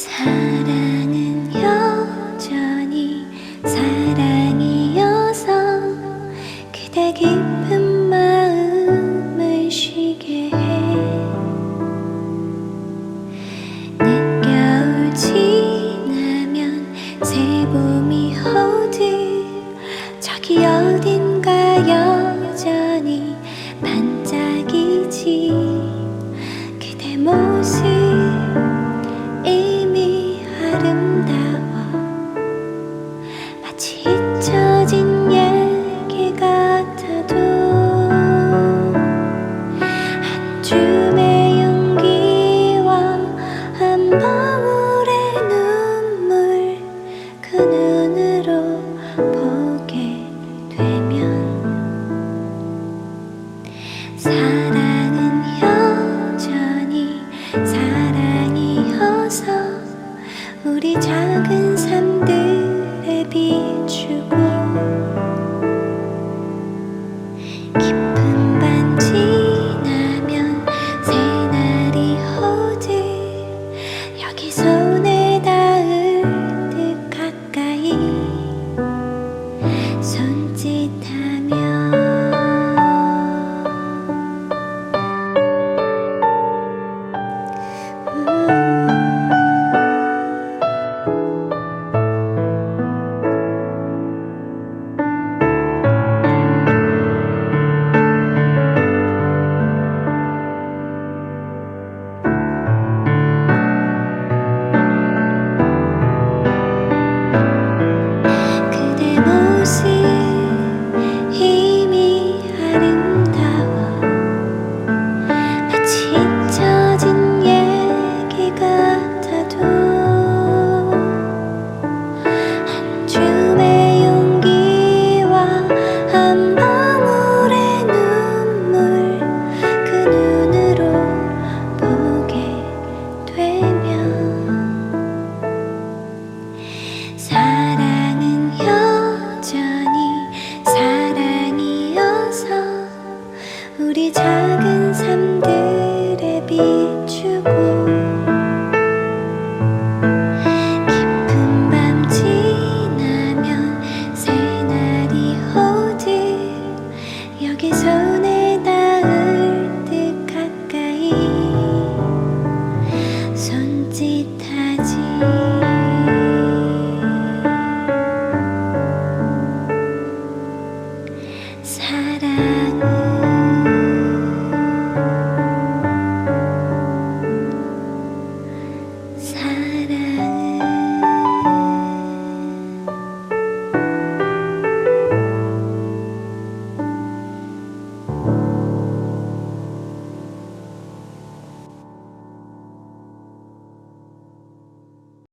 사랑은 여전히 사랑이어서 그대 깊은 마음을 쉬게 해. 늦겨울 지나면 새 봄이 오듯 저기 어딘가 여전히 반짝이지. 그대 모습 우리 작은 삶들에 비추고 사랑은 여전히 사랑이어서 우리 작은 삶들에 비추고 깊은 밤 지나면 새날이 오듯 여기 손에 닿을 듯 가까이 손짓